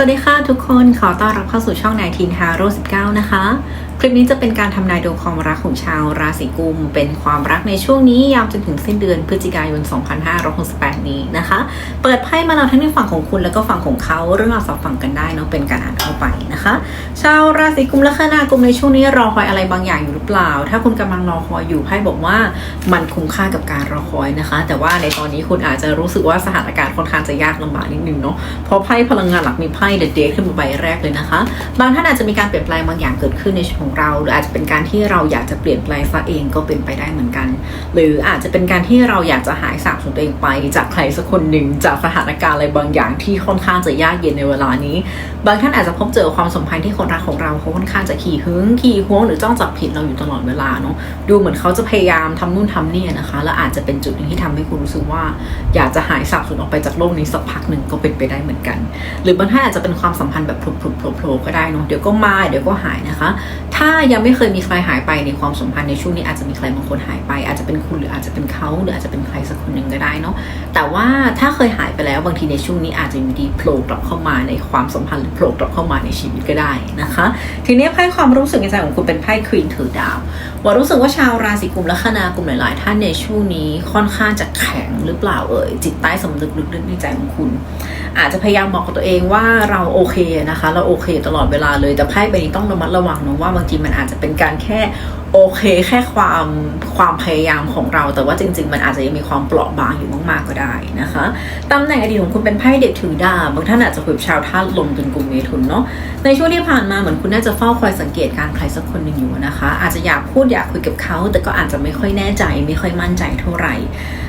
สวัสดีค่ะทุกคนขอต้อนรับเข้าสู่ช่องนายทีนฮาโร่19 นะคะ คลิปนี้จะเป็นการทำนายดวงความรักของชาวราศีกุม เป็นความรักในช่วงนี้ยาวจนถึงสิ้นเดือนพฤศจิกายน 2568 นี้นะคะ เปิดไพ่มาแล้วทั้งในฝั่งของคุณแล้วก็ฝั่งของเขาเรื่องราวสอบฝั่งกันได้เนาะเป็นการอ่านเข้าไปนะคะ ชาวราศีกุมและคณากุมในช่วงนี้รอคอยอะไรบางอย่างอยู่หรือเปล่า ถ้าคุณกำลังรอคอยอยู่ไพ่บอกว่ามันคุ้มค่ากับการรอคอยนะคะ แต่ว่าในตอนนี้คุณอาจจะรู้สึกว่าสถานการณ์ค่อนข้างจะยากลำบากนิดนึงเนาะเพราะไพ่พลังงานหลักมีไพ่เดอะเดทขึ้นมาใบแรกเลยนะคะ บางท่านอาจจะมีการเปลี่ยนแปลงบางอย่างเกิดขึ้นในชีวิตของเรา หรืออาจจะเป็นการที่เราอยากจะเปลี่ยนแปลงซะเองก็เป็นไปได้เหมือนกัน หรืออาจจะเป็นการที่เราอยากจะหายสาบสูญตัวเองไป จากใครสักคนหนึ่งจากสถานการณ์อะไรบางอย่างที่ค่อนข้างจะยากเย็นในเวลานี้ บางท่านอาจจะพบเจอความสัมพันธ์ที่คนรักของเราเขาค่อนข้างจะขี่หึงขี่หวงหรือจ้องจับผิดเราอยู่ตลอดเวลาเนาะดูเหมือนเขาจะพยายามทำนู่นทำนี่นะคะ แล้วอาจจะเป็นจุดหนึ่งที่ทำให้คุณรู้สึกว่า อยากจะหายสาบสูญออกไปจากโลกนี้สักพักหนึ่งก็เป็นไปได้เหมือนกัน หรือบางท่านอาจจะเป็นความสัมพันธ์แบบพลุบๆโผล่ๆก็ได้เนาะเดี๋ยวก็มาเดี๋ยวก็หายนะคะ ถ้ายังไม่เคยมีใครหายไปในความสัมพันธ์ในช่วงนี้อาจจะมีใครบางคนหายไป อาจจะเป็นคุณหรืออาจจะเป็นเขาหรืออาจจะเป็นใครสักคนหนึ่งก็ได้เนาะแต่ว่าถ้าเคยหายไปแล้วบางทีในช่วงนี้อาจจะมีดีโผล่กลับเข้ามาในความสัมพันธ์หรือโผล่กลับเข้ามาในชีวิตก็ได้นะคะ ทีนี้ไพ่ความรู้สึกในใจของคุณเป็นไพ่ควีนถือดาวว่ารู้สึกว่าชาวราศีกุมและคณากลุ่มหลาย ๆ ท่านในช่วงนี้ค่อนข้างจะแข็งหรือเปล่าเอ่ยจิตใต้สำนึกลึกๆในใจของคุณ อาจจะพยายามบอกกับตัวเองว่าเราโอเคนะคะ เราโอเค ตลอดเวลาเลยแต่ไพ่ใบนี้ต้องระมัดระวังนะว่าบางทีมันอาจจะเป็นการแค่ โอเคแค่ความความพยายามของเรา แต่ว่าจริง ๆ มันอาจจะยังมีความเปราะบางอยู่มากๆก็ได้นะคะตำแหน่งอดีตของคุณเป็นไพ่เด็กถือดาบบางท่านอาจจะคุยกับชาวธาตุลมเป็นกลุ่มเมถุนเนาะในช่วงที่ผ่านมาเหมือนคุณน่าจะเฝ้าคอยสังเกตการใครสักคนหนึ่งอยู่นะคะ อาจจะอยากพูดอยากคุยกับเขา แต่ก็อาจจะไม่ค่อยแน่ใจ ไม่ค่อยมั่นใจเท่าไหร่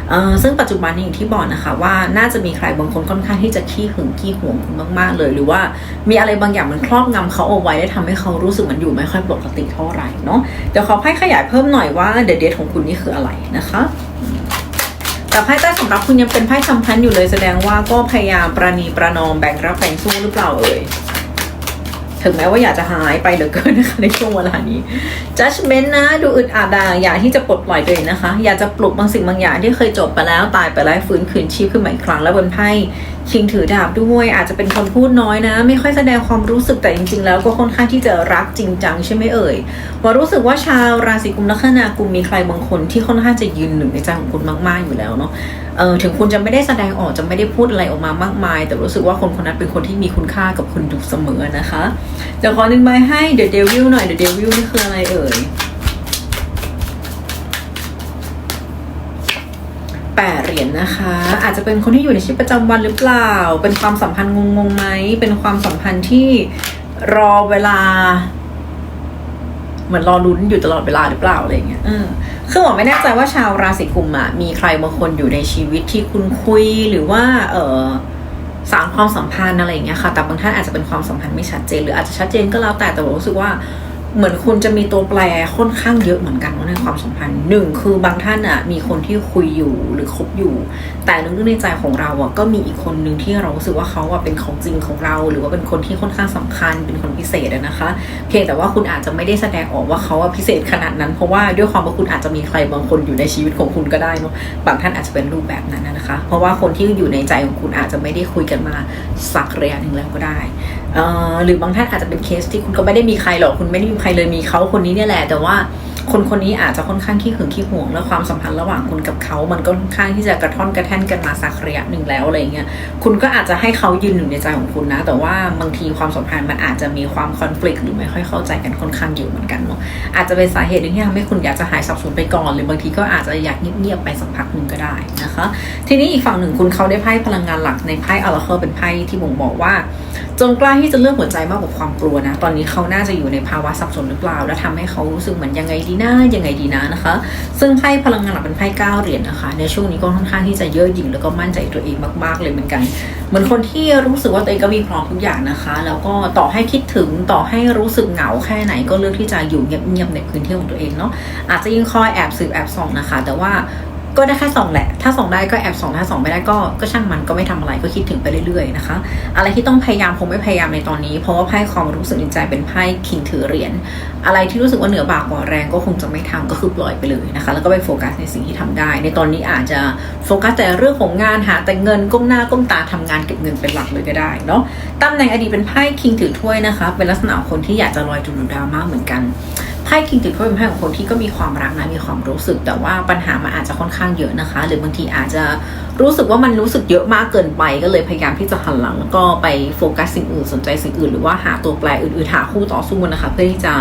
เอ่อซึ่งปัจจุบันนี้อย่างที่บอกนะคะว่าน่าจะมีใครบางคนค่อนข้างที่จะขี้หึงขี้หวงคุณมากๆ เลย หรือว่ามีอะไรบางอย่างมันครอบงำเขาเอาไว้ได้ทำให้เขารู้สึกเหมันอยู่ไม่ค่อยปกติเท่าไหร่เนาะเดี๋ยวขอไพ่ขยายเพิ่มหน่อยว่าเดเดทของคุณนี่คืออะไรนะคะแต่ไพ่ใต้สำรับคุณยังเป็นไพ่คำพันอยู่เลยแสดงว่าก็พยายามประนีประนอมแบ่งรับแบ่งสู้หรือเปล่าเอ่ยถึงแม้ว่าอยากจะหายไปเหลือเกินนะคะในช่วงเวลานี้ judgment นะดูอึดอัดอะอยากที่จะปลดปล่อยตัวเองนะคะ อยากจะปลุกบางสิ่งบางอย่างที่เคยจบไปแล้วตายไปแล้วฟื้นคืนชีพขึ้นมาอีกครั้งแล้วบนไพ่ คิงถือดาบด้วย อาจจะเป็นคนพูดน้อยนะ ไม่ค่อยแสดงความรู้สึกแต่จริง ๆ แล้วก็ค่อนข้างที่จะรักจริงจังใช่ไหมเอ่ยว่ารู้สึกว่าชาวราศีกุมลัคนากุมมีใครบางคนที่ค่อนข้างจะยืนหนึ่งในใจของคุณมากๆอยู่แล้วเนาะเออถึงคุณจะไม่ได้แสดงออกจะไม่ได้พูดอะไรออกมามากมาย แต่รู้สึกว่าคนคนนั้นเป็นคนที่มีคุณค่ากับคุณอยู่เสมอนะคะจะขอหนึ่งใบให้ The Devil หน่อย The Devil นี่คืออะไรเอ่ยแปด เหรียญนะคะ อาจจะเป็นคนที่อยู่ในชีวิตประจำวันหรือเปล่า เป็นความสัมพันธ์งงๆไหมเป็นความสัมพันธ์ที่รอเวลา เหมือนรอลุ้นอยู่ตลอดเวลาหรือเปล่าอะไรเงี้ยเออคือหมอไม่แน่ใจว่าชาวราศีกุมอะมีใครบางคนอยู่ในชีวิตที่คุณคุยหรือว่า เออสารความสัมพันธ์อะไรอย่างเงี้ยค่ะ แต่บางท่านอาจจะเป็นความสัมพันธ์ไม่ชัดเจน หรืออาจจะชัดเจนก็แล้วแต่แต่ผมรู้สึกว่า เหมือนคุณจะมีตัวแปรค่อนข้างเยอะเหมือนกันว่าในความสัมพันธ์หนึ่งคือบางท่านอะมีคนที่คุยอยู่หรือคบอยู่ แต่ลึกในใจของเราอะก็มีอีกคนนึงที่เรารู้สึกว่าเขาอะเป็นของจริงของเรา หรือว่าเป็นคนที่ค่อนข้างสำคัญเป็นคนพิเศษนะคะ เพียงแต่ว่าคุณอาจจะไม่ได้แสดงออกว่าเขาอะพิเศษขนาดนั้น เพราะว่าด้วยความว่าคุณอาจจะมีใครบางคนอยู่ในชีวิตของคุณก็ได้เนาะบางท่านอาจจะเป็นรูปแบบนั้นนะคะ เพราะว่าคนที่อยู่ในใจของคุณอาจจะไม่ได้คุยกันมาสักระยะหนึ่งแล้วก็ได้หรือบางท่านอาจจะเป็นเคสที่คุณก็ไม่ได้มีใครหรอกคุณไม่ได้มีใครเลยมีเขาคนนี้เนี่ยแหละ แต่ว่าคนคนนี้อาจจะค่อนข้างขี้หึงขี้หวง และความสัมพันธ์ระหว่างคุณกับเขา มันก็ค่อนข้างที่จะกระท่อนกระแท่นกันมาสักระยะหนึ่งแล้วอะไรเงี้ย คุณก็อาจจะให้เขายืนหนึ่ในใจของคุณนะ แต่ว่าบางทีความสัมพันธ์มันอาจจะมีความคอน FLICT หรือไม่ค่อยเข้าใจกันค่อนข้างเยอะเหมือนกันเนาะ อาจจะเป็นสาเหตุหนึ่งที่ทำให้คุณอยากจะหายสับสนไปก่อน หรือบางทีก็อาจจะอยากเงียบๆไปสักพักหนึ่งก็ได้นะคะ ทีนี้อีกฝั่งหนึ่งคุณเขาได้ไพ่พลังงานหลักในไพ่อาราเคอร์เป็นไพ่ที่บ่งบอกว่า จงกล้าที่จะเลือกหัวใจมากกว่าความกลัวนะ ตอนนี้เขาน่าจะอยู่ในภาวะสับสนหรือเปล่า และทำให้เขารู้สึกเหมือนยังไงดีนะยังไงดีนะนะคะ ซึ่งไพ่พลังงานหลักเป็นไพ่เก้าเหรียญนะคะ ในช่วงนี้ก็ค่อนข้างที่จะเยอะหยิ่งแล้วก็มั่นใจตัวเองมาก ๆ เลยเหมือนกัน เหมือนคนที่รู้สึกว่าตัวเองก็มีพร้อมทุกอย่างนะคะ แล้วก็ต่อให้คิดถึงต่อให้รู้สึกเหงาแค่ไหนก็เลือกที่จะอยู่เงียบๆในพื้นที่ของตัวเองเนาะ อาจจะยิ่งคอยแอบสืบแอบส่องนะคะ แต่ว่า ก็ได้แค่ส่องแหละ ถ้าส่องได้ก็แอบส่องถ้าส่องไม่ได้ก็ก็ช่างมันก็ไม่ทำอะไรก็คิดถึงไปเรื่อยๆนะคะ อะไรที่ต้องพยายามคงไม่พยายามในตอนนี้ เพราะว่าไพ่ความรู้สึกในใจเป็นไพ่คิงถือเหรียญ อะไรที่รู้สึกว่าเหนือบากกว่าแรงก็คงจะไม่ทำก็คือปล่อยไปเลยนะคะ แล้วก็ไปโฟกัสในสิ่งที่ทำได้ ในตอนนี้อาจจะโฟกัสแต่เรื่องของงานหาแต่เงินก้มหน้าก้มตาทำงานเก็บเงินเป็นหลักเลยก็ได้เนาะตำแหน่งอดีตเป็นไพ่คิงถือถ้วยนะคะ เป็นลักษณะคนที่อยากจะลอยจุดดราม่าเหมือนกัน ไพ่คิงถือถ้วยเป็นไพ่ของคนที่ก็มีความรักนะมีความรู้สึก แต่ว่าปัญหามันอาจจะค่อนข้างเยอะนะคะ หรือบางทีอาจจะรู้สึกว่ามันรู้สึกเยอะมากเกินไปก็เลยพยายามที่จะหันหลังแล้วก็ไปโฟกัสสิ่งอื่นสนใจสิ่งอื่น หรือว่าหาตัวแปรอื่นๆหาคู่ต่อสู้นะคะเพื่อที่จะ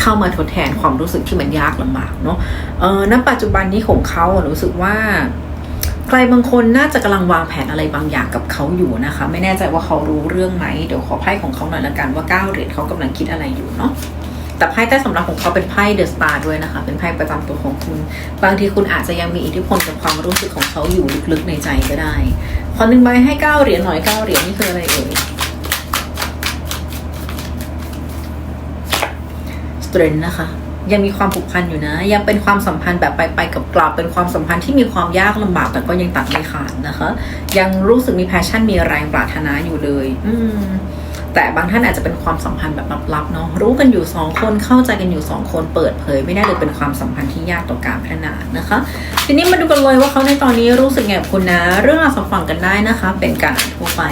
เข้ามาทดแทนความรู้สึกที่มันยากลำบากเนาะเออณปัจจุบันนี้ของเขารู้สึกว่าใครบางคนน่าจะกำลังวางแผนอะไรบางอย่างกับเขาอยู่นะคะ ไม่แน่ใจว่าเขารู้เรื่องไหมเดี๋ยวขอไพ่ของเขาหน่อยละกันว่าก้าวเหรียญเขากำลังคิดอะไรอยู่เนาะ แต่ไพ่ใต้สำรับของเขาเป็นไพ่เดอะสตาร์ด้วยนะคะ เป็นไพ่ประจำตัวของคุณ บางทีคุณอาจจะยังมีอิทธิพลกับความรู้สึกของเขาอยู่ลึกๆในใจก็ได้ ขอหนึ่งใบให้เก้าเหรียญหน่อยเก้าเหรียญนี่คืออะไรเอ่ยสเตรนนะคะยังมีความผูกพันอยู่นะ ยังเป็นความสัมพันธ์แบบไปไปกับกลับเป็นความสัมพันธ์ที่มีความยากลำบากแต่ก็ยังตัดไม่ขาดนะคะ ยังรู้สึกมีแพชชั่นมีแรงปรารถนาอยู่เลย อืม แต่บางท่านอาจจะเป็นความสัมพันธ์แบบลับๆเนาะรู้กันอยู่สองคนเข้าใจกันอยู่สองคนเปิดเผย ไม่ได้เลยเป็นความสัมพันธ์ที่ยากต่อการพัฒนานะคะ ทีนี้มาดูกันเลยว่าเขาในตอนนี้รู้สึกไงกับคุณนะ เรื่องราวสองฝั่งกันได้นะคะ เป็นการทั่วไป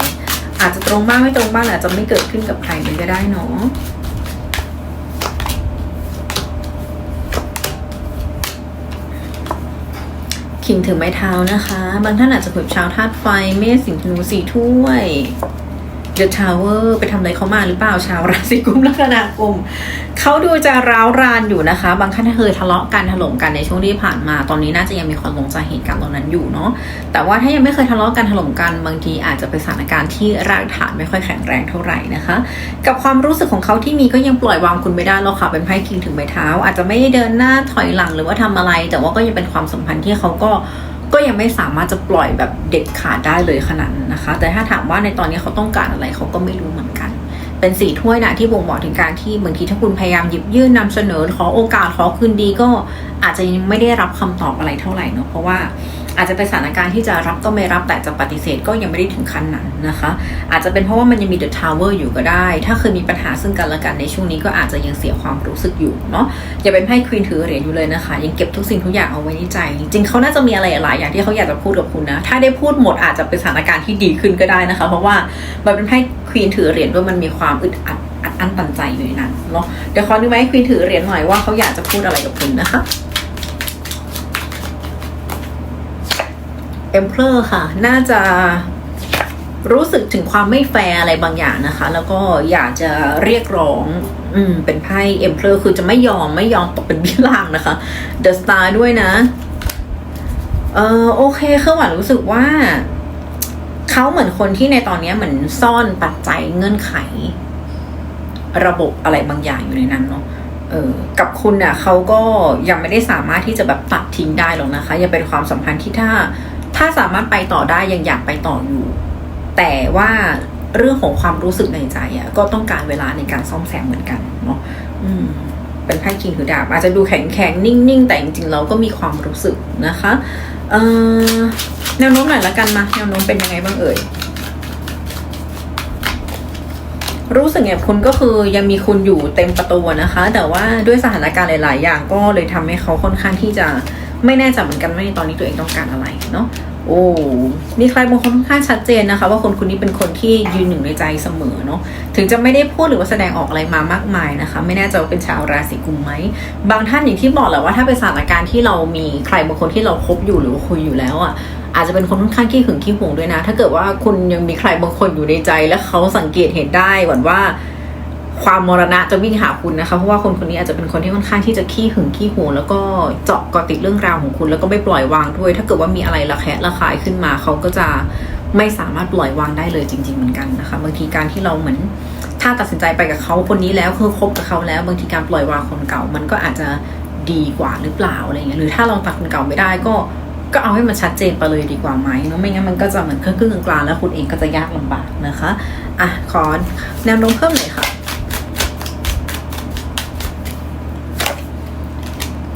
อาจจะตรงบ้างไม่ตรงบ้างอาจจะไม่เกิดขึ้นกับใครเลยก็ได้เนาะขิงถือไม้เท้านะคะ บางท่านอาจจะคุยกับชาวธาตุไฟเมษสิงห์ธนูสีถ้วย The Tower ไปทำอะไรเขามาหรือเปล่าชาวราศีกุมลัคนากุมเขาดูจะร้าวรานอยู่นะคะ บางท่านเคยทะเลาะกันถล่มกันในช่วงที่ผ่านมา ตอนนี้น่าจะยังมีความหลงใจเหตุการณ์ตรงนั้นอยู่เนาะแต่ว่าถ้ายังไม่เคยทะเลาะกันถล่มกันบางทีอาจจะเป็นสถานการณ์ที่รากฐานไม่ค่อยแข็งแรงเท่าไหร่นะคะ กับความรู้สึกของเขาที่มีก็ยังปล่อยวางคุณไม่ได้หรอกค่ะเป็นไพ่คิงถึงไม้เท้า อาจจะไม่ได้เดินหน้าถอยหลังหรือว่าทำอะไร แต่ว่าก็ยังเป็นความสัมพันธ์ที่เขาก็ ก็ยังไม่สามารถจะปล่อยแบบเด็ดขาดได้เลยขนาดนั้นนะคะ แต่ถ้าถามว่าในตอนนี้เขาต้องการอะไรเขาก็ไม่รู้เหมือนกัน เป็นสีถ้วยนะที่บ่งบอกถึงการที่บางทีถ้าคุณพยายามหยิบยื่นนำเสนอขอโอกาสขอคืนดีก็อาจจะยังไม่ได้รับคำตอบอะไรเท่าไหร่เนาะเพราะว่า อาจจะเป็นสถานการณ์ที่จะรับก็ไม่รับแต่จะปฏิเสธก็ยังไม่ได้ถึงขั้นนั้นนะคะ อาจจะเป็นเพราะว่ามันยังมีเดอะทาวเวอร์อยู่ก็ได้ ถ้าเคยมีปัญหาซึ่งกันและกันในช่วงนี้ก็อาจจะยังเสียความรู้สึกอยู่เนาะอย่าเป็นไพ่ควีนถือเหรียญอยู่เลยนะคะ ยังเก็บทุกสิ่งทุกอย่างเอาไว้ในใจ จริงเขาน่าจะมีอะไรหลายอย่างที่เขาอยากจะพูดกับคุณนะ ถ้าได้พูดหมดอาจจะเป็นสถานการณ์ที่ดีขึ้นก็ได้นะคะ เพราะว่ามันเป็นไพ่ควีนถือเหรียญด้วยมันมีความอึดอัดอัดอั้นตันใจอยู่ในนั้นเนาะเดี๋ยวขอดูไหมควีนถือเหรียญหน่อยว่าเขาอยากจะพูดอะไรกับคุณนะคะ เอ็มเพลอร์ค่ะ น่าจะรู้สึกถึงความไม่แฟร์อะไรบางอย่างนะคะ แล้วก็อยากจะเรียกร้อง อืม เป็นไพ่เอ็มเพลอร์คือจะไม่ยอมไม่ยอมตกเป็นบิล่างนะคะเดอะสตาร์ด้วยนะ เออโอเคคือหวานรู้สึกว่า เขาเหมือนคนที่ในตอนนี้เหมือนซ่อนปัจจัยเงื่อนไข ระบบอะไรบางอย่างอยู่ในนั้นเนาะเออกับคุณอะเขาก็ยังไม่ได้สามารถที่จะแบบตัดทิ้งได้หรอกนะคะ ยังเป็นความสัมพันธ์ที่ถ้า ถ้าสามารถไปต่อได้ยังอยากไปต่ออยู่ แต่ว่าเรื่องของความรู้สึกในใจอะก็ต้องการเวลาในการซ่อมแซมเหมือนกันเนาะอืมเป็นไพ่คิงถือดาบอาจจะดูแข็งแข็งนิ่งๆ แต่จริงๆเราก็มีความรู้สึกนะคะเอ่อแนวโน้มหน่อยละกันมาแนวโน้มเป็นยังไงบ้างเอ่ยรู้สึกแบบคุณก็คือยังมีคุณอยู่เต็มประตูนะคะ แต่ว่าด้วยสถานการณ์หลาย ๆ อย่างก็เลยทำให้เขาค่อนข้างที่จะ ไม่แน่ใจเหมือนกันว่าในตอนนี้ตัวเองต้องการอะไรเนาะโอ้มีใครบางคนค่อนข้างชัดเจนนะคะ ว่าคนคนนี้เป็นคนที่ยืนหนึ่งในใจเสมอเนาะถึงจะไม่ได้พูดหรือว่าแสดงออกอะไรมามากมายนะคะ ไม่แน่ใจว่าเป็นชาวราศีกุมไหมบางท่านอย่างที่บอกแหละว่าถ้าเป็นสถานการณ์ที่เรามีใครบางคนที่เราคบอยู่หรือว่าคุยอยู่แล้วอะอาจจะเป็นคนค่อนข้างขี้หึงขี้หวงด้วยนะ ถ้าเกิดว่าคุณยังมีใครบางคนอยู่ในใจ และเขาสังเกตเห็นได้หวันว่า ความมรณะจะวิ่งหาคุณนะคะ เพราะว่าคนคนนี้อาจจะเป็นคนที่ค่อนข้างที่จะขี้หึงขี้หวงแล้วก็เจาะกาะติดเรื่องราวของคุณ แล้วก็ไม่ปล่อยวางด้วย ถ้าเกิดว่ามีอะไรระแคะระคายขึ้นมาเขาก็จะไม่สามารถปล่อยวางได้เลยจริง ๆ เหมือนกันนะคะบางทีการที่เราเหมือนถ้าตัดสินใจไปกับเขาคนนี้แล้วคือคบกับเขาแล้วบางทีการปล่อยวางคนเก่า มันก็อาจจะดีกว่าหรือเปล่าอะไรเงี้ยหรือถ้าเราตัดคนเก่าไม่ได้ก็ก็เอาให้มันชัดเจนไปเลยดีกว่าไหมเนาะไม่งั้นมันก็จะเหมือนครึ่งกลางแล้วคุณเองก็จะยากลำบากนะคะอะขอแนวโน้มเพิ่มหน่อย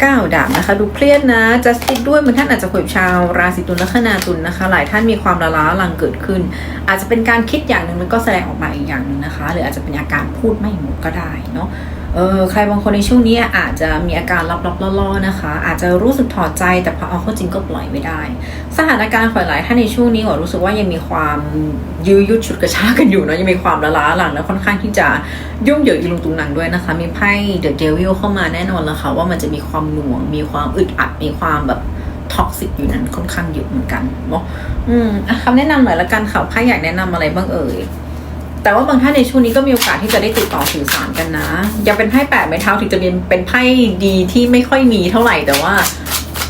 ค่ะก้าดาบนะคะ ดูเครียดนะจัสติดด้วยเหมือนท่านอาจจะคุยกับชาว ราศีตุลและคนาตุลนะคะ หลายท่านมีความละล้าลังเกิดขึ้น อาจจะเป็นการคิดอย่างหนึ่งแล้วก็แสดงออกมาอีกอย่างหนึ่งนะคะ หรืออาจจะเป็นอาการพูดไม่หมดก็ได้เนาะ เออใครบางคนในช่วงนี้อาจจะมีอาการลับๆล่อๆนะคะ อาจจะรู้สึกถอดใจแต่พอเอาเข้าจริงก็ปล่อยไม่ได้ สถานการณ์ของหลายท่านในช่วงนี้ก็รู้สึกว่ายังมีความยื้อยุดฉุดกระชากกันอยู่เนาะยังมีความละล้าหลังและค่อนข้างที่จะยุ่งเหยิงอีลุงตุงหนังด้วยนะคะ มีไพ่เดอะเดวิลเข้ามาแน่นอนแล้วค่ะว่ามันจะมีความหน่วง มีความอึดอัดมีความแบบท็อกซิกอยู่นั้นค่อนข้างเยอะเหมือนกันเนาะอืมคำแนะนำหน่อยละกันค่ะไพ่อยากแนะนำอะไรบ้างเอ่ย แต่ว่าบางท่านในช่วงนี้ก็มีโอกาสที่จะได้ติดต่อสื่อสารกันนะ ยังเป็นไพ่แปดไม้เท้าถึงจะเป็นเป็นไพ่ดีที่ไม่ค่อยมีเท่าไหร่แต่ว่า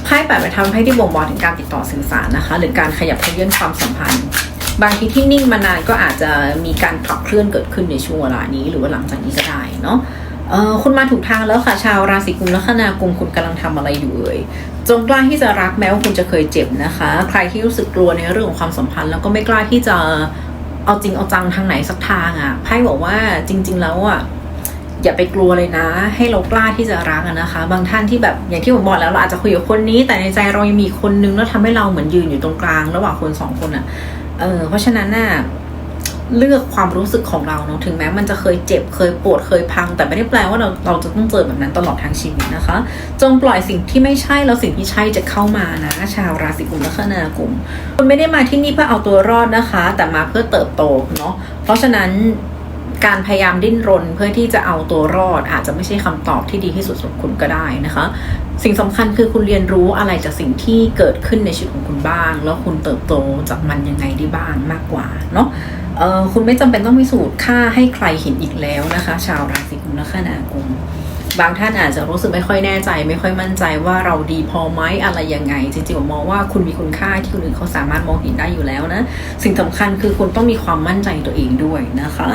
ไพ่แปดไม้เท้าเป็นไพ่ที่บ่งบอกถึงการติดต่อสื่อสารนะคะ หรือการขยับขยื่นความสัมพันธ์ บางทีที่นิ่งมานานก็อาจจะมีการขับเคลื่อนเกิดขึ้นในช่วงเวลานี้ หรือว่าหลังจากนี้ก็ได้เนาะคุณมาถูกทางแล้วค่ะ ชาวราศีกุมลัคนากุมคุณกำลังทำอะไรอยู่เอ่ยจงกล้าที่จะรักแม้ว่าคุณจะเคยเจ็บนะคะ ใครที่รู้สึกกลัวในเรื่องของความสัมพันธ์ แล้วก็ไม่กล้าที่จะ เอาจริงเอาจังทางไหนสักทางอะ่ะไพ่บอกว่าจริง ๆ แล้วอะ่ะอย่าไปกลัวเลยนะ ให้เรากล้าที่จะรักนะคะ บางท่านที่แบบอย่างที่ผมบอกแล้วเราอาจจะคุยกับคนนี้ แต่ในใจเรายังมีคนนึงแล้วทำให้เราเหมือนยืนอยู่ตรงกลาง ระหว่างคนสองคนอะ่ะเออเพราะฉะนั้นน่ะ เลือกความรู้สึกของเราเนาะถึงแม้มันจะเคยเจ็บเคยปวดเคยพัง แต่ไม่ได้แปลว่าเราเราจะต้องเจอแบบนั้นตลอดทางชีวิตนะคะ จงปล่อยสิ่งที่ไม่ใช่แล้วสิ่งที่ใช่จะเข้ามานะชาวราศีกุมและคนากุมคุณไม่ได้มาที่นี่เพื่อเอาตัวรอดนะคะ แต่มาเพื่อเติบโตเนาะเพราะฉะนั้น การพยายามดิ้นรนเพื่อที่จะเอาตัวรอด อาจจะไม่ใช่คำตอบที่ดีที่สุดสำหรับคุณก็ได้นะคะ สิ่งสำคัญคือคุณเรียนรู้อะไรจากสิ่งที่เกิดขึ้นในชีวิตของคุณบ้าง แล้วคุณเติบโตจากมันยังไงได้บ้างมากกว่าเนาะเออคุณไม่จำเป็นต้องพิสูจน์ค่าให้ใครเห็นอีกแล้วนะคะ ชาวราศีกุมและคนากุมบางท่านอาจจะรู้สึกไม่ค่อยแน่ใจ ไม่ค่อยมั่นใจว่าเราดีพอไหมอะไรยังไง จริงๆผมมองว่าคุณมีคุณค่าที่คนอื่นเขาสามารถมองเห็นได้อยู่แล้วนะ สิ่งสำคัญคือคุณต้องมีความมั่นใจตัวเองด้วยนะคะ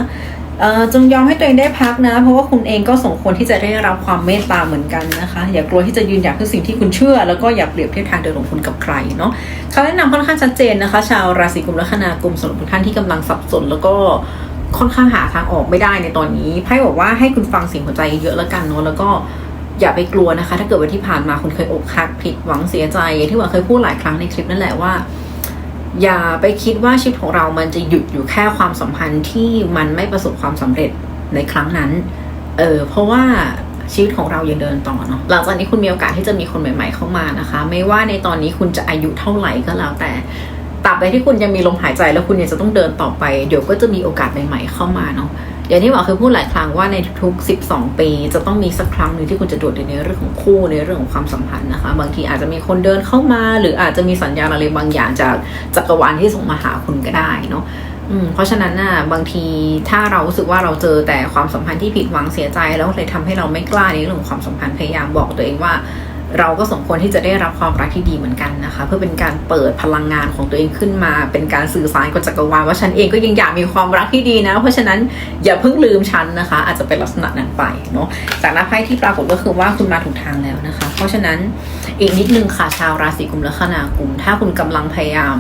จงยอมให้ตัวเองได้พักนะ เพราะว่าคุณเองก็สมควรที่จะได้รับความเมตตาเหมือนกันนะคะ อย่ากลัวที่จะยืนหยัดคือสิ่งที่คุณเชื่อ แล้วก็อย่าเปรียบเทียบทางเดินของคุณกับใครเนาะคำแนะนำค่อนข้างชัดเจนนะคะ ชาวราศีกุมและคณากุมสำหรับทุกท่านที่กำลังสับสนแล้วก็ค่อนข้างหาทางออกไม่ได้ในตอนนี้ไพ่บอกว่าให้คุณฟังเสียงหัวใจเยอะแล้วกันเนาะแล้วก็อย่าไปกลัวนะคะ ถ้าเกิดว่าที่ผ่านมาคุณเคยอกหักผิดหวังเสียใจที่ว่าเคยพูดหลายครั้งในคลิปนั่นแหละว่า อย่าไปคิดว่าชีวิตของเรามันจะหยุดอยู่แค่ความสัมพันธ์ที่มันไม่ประสบความสำเร็จในครั้งนั้น เออเพราะว่าชีวิตของเรายังเดินต่อเนาะหลังจากนี้คุณมีโอกาสที่จะมีคนใหม่ๆเข้ามานะคะ ไม่ว่าในตอนนี้คุณจะอายุเท่าไหร่ก็แล้วแต่ตราบใดที่คุณยังมีลมหายใจแล้วคุณยังจะต้องเดินต่อไป เดี๋ยวก็จะมีโอกาสใหม่ ๆเข้ามาเนาะ อย่างที่บอกเคยพูดหลายครั้งว่าในทุก 12 ปี จะต้องมีสักครั้งหนึ่งที่คุณจะโดดเด่นในเรื่องของคู่ในเรื่องของความสัมพันธ์นะคะ บางทีอาจจะมีคนเดินเข้ามา หรืออาจจะมีสัญญาณอะไรบางอย่างจากจักรวาลที่ส่งมาหาคุณก็ได้เนาะเพราะฉะนั้นน่ะบางทีถ้าเราสึกว่าเราเจอแต่ความสัมพันธ์ที่ผิดหวังเสียใจแล้วเลยทำให้เราไม่กล้าในเรื่องของความสัมพันธ์พยายามบอกตัวเองว่า เราก็สมควรที่จะได้รับความรักที่ดีเหมือนกันนะคะ เพื่อเป็นการเปิดพลังงานของตัวเองขึ้นมา เป็นการสื่อสารกับจักรวาลว่าฉันเองก็ยังอยากมีความรักที่ดีนะ เพราะฉะนั้นอย่าเพิ่งลืมฉันนะคะ อาจจะเป็นลักษณะนั้นไปเนาะจากหน้าไพ่ที่ปรากฏก็คือว่าคุณมาถูกทางแล้วนะคะ เพราะฉะนั้นอีกนิดนึงค่ะชาวราศีกุมและคนากุม ถ้าคุณกำลังพยายาม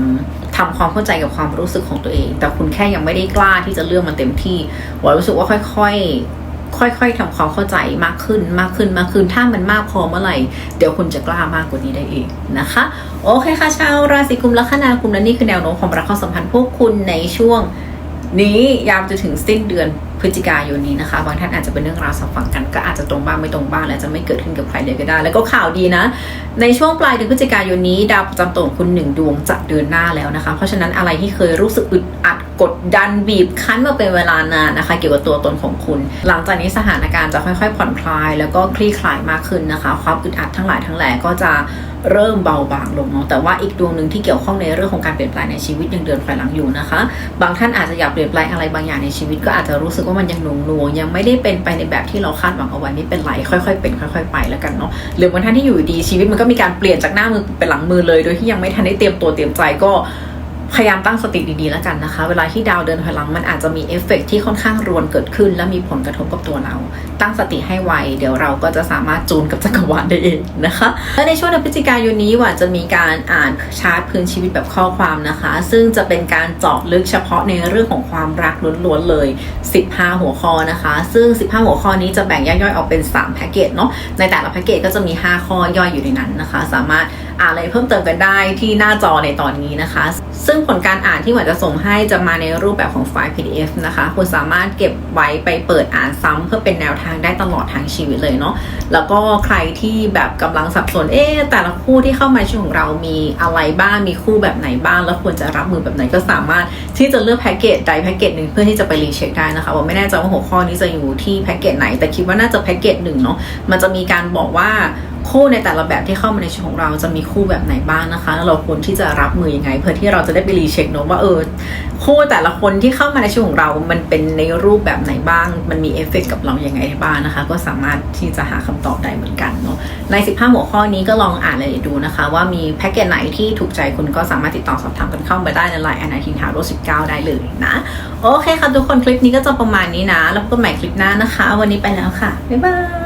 ทำความเข้าใจกับความรู้สึกของตัวเอง แต่คุณแค่ยังไม่ได้กล้าที่จะเลือกมันเต็มที่ว่ารู้สึกว่าค่อย ๆ ค่อยๆทำความเข้าใจมากขึ้นมากขึ้นมากขึ้น ถ้ามันมากพอเมื่อไหร่ เดี๋ยวคุณจะกล้ามากกว่านี้ได้เองนะคะ โอเคค่ะชาวราศีกุมละคณากุมและนี่คือแนวโน้มความรักความสัมพันธ์พวกคุณในช่วงนี้ยาวจะถึงสิ้นเดือนพฤศจิกายนนี้นะคะบางท่านอาจจะเป็นเรื่องราวสับฝังกันก็อาจจะตรงบ้างไม่ตรงบ้างและจะไม่เกิดขึ้นกับใครเลยก็ได้ แล้วก็ข่าวดีนะ ในช่วงปลายเดือนพฤศจิกายนนี้ ดาวประจำตัวของคุณหนึ่งดวงจะเดินหน้าแล้วนะคะ เพราะฉะนั้นอะไรที่เคยรู้สึกอึดอัด กดดันบีบคั้นมาเป็นเวลานานนะคะ เกี่ยวกับตัวตนของคุณ หลังจากนี้สถานการณ์จะค่อยๆ ผ่อนคลาย แล้วก็คลี่คลายมากขึ้นนะคะ ความอึดอัดทั้งหลายทั้งแหล่ก็จะเริ่มเบาบางลงเนาะแต่ว่าอีกดวงหนึ่งที่เกี่ยวข้องในเรื่องของการเปลี่ยนแปลงในชีวิตยังเดินถอยหลังอยู่นะคะ บางท่านอาจจะอยากเปลี่ยนแปลงอะไรบางอย่างในชีวิต ก็อาจจะรู้สึกว่ามันยังหน่วงหน่วงยังไม่ได้เป็นไปในแบบที่เราคาดหวังเอาไว้ไม่เป็นไรค่อยๆ เป็นค่อย ๆ ไปแล้วกันเนาะหรือบางท่านที่อยู่ดีชีวิตมันก็มีการเปลี่ยนจากหน้ามือเป็นหลังมือเลย โดยที่ยังไม่ทันได้เตรียมตัวเตรียมใจก็ พยายามตั้งสติดีๆแล้วกันนะคะ เวลาที่ดาวเดินถอยหลังมันอาจจะมีเอฟเฟกต์ที่ค่อนข้างรวนเกิดขึ้น และมีผลกระทบกับตัวเรา ตั้งสติให้ไว เดี๋ยวเราก็จะสามารถจูนกับจักรวาลได้เองนะคะ และในช่วงเดือนพฤศจิกายนนี้ว่าจะมีการอ่านชาร์ตพื้นชีวิตแบบข้อความนะคะ ซึ่งจะเป็นการเจาะลึกเฉพาะในเรื่องของความรักล้วนๆเลย 15 หัวข้อนะคะ ซึ่ง 15 หัวข้อนี้จะแบ่งย่อยๆออกเป็น 3 แพ็กเกจเนาะในแต่ละแพ็กเกจก็จะมี 5 ข้อย่อยอยู่ในนั้นนะคะ สามารถ อ่านอะไรเพิ่มเติมกันได้ที่หน้าจอในตอนนี้นะคะ ซึ่งผลการอ่านที่หวานจะส่งให้จะมาในรูปแบบของไฟล์ PDF นะคะ คุณสามารถเก็บไว้ไปเปิดอ่านซ้ำเพื่อเป็นแนวทางได้ตลอดทางชีวิตเลยเนาะแล้วก็ใครที่แบบกำลังสับสนเอ๊แต่ละคู่ที่เข้ามาชีวิตของเรามีอะไรบ้างมีคู่แบบไหนบ้าง แล้วควรจะรับมือแบบไหนก็สามารถที่จะเลือกแพ็กเกจใดแพ็กเกจหนึ่งเพื่อที่จะไปรีเช็คได้นะคะว่าไม่แน่ใจว่าหัวข้อนี้จะอยู่ที่แพ็กเกจไหนแต่คิดว่าน่าจะแพ็กเกจหนึ่งเนาะมันจะมีการบอกว่า คู่ในแต่ละแบบที่เข้ามาในชีวิตของเราจะมีคู่แบบไหนบ้างนะคะ แล้วเราควรที่จะรับมือยังไง เพื่อที่เราจะได้ไปรีเช็คเนอะว่าเออคู่แต่ละคนที่เข้ามาในชีวิตของเรา มันเป็นในรูปแบบไหนบ้าง มันมีเอฟเฟกต์กับเราอยังไงบ้างนะคะ ก็สามารถที่จะหาคำตอบได้เหมือนกันเนาะ ใน 15 หัวข้อนี้ก็ลองอ่านรายละเอียดดูนะคะ ว่ามีแพ็กเกจไหนที่ถูกใจคุณก็สามารถติดต่อสอบถามกันเข้ามาได้ในไลน์แอนนาทีนฮาโร่19ได้เลยนะ โอเคค่ะทุกคนคลิปนี้ก็จะประมาณนี้นะ แล้วพบกันใหม่คลิปหน้านะคะ วันนี้ไปแล้วค่ะ บ๊ายบาย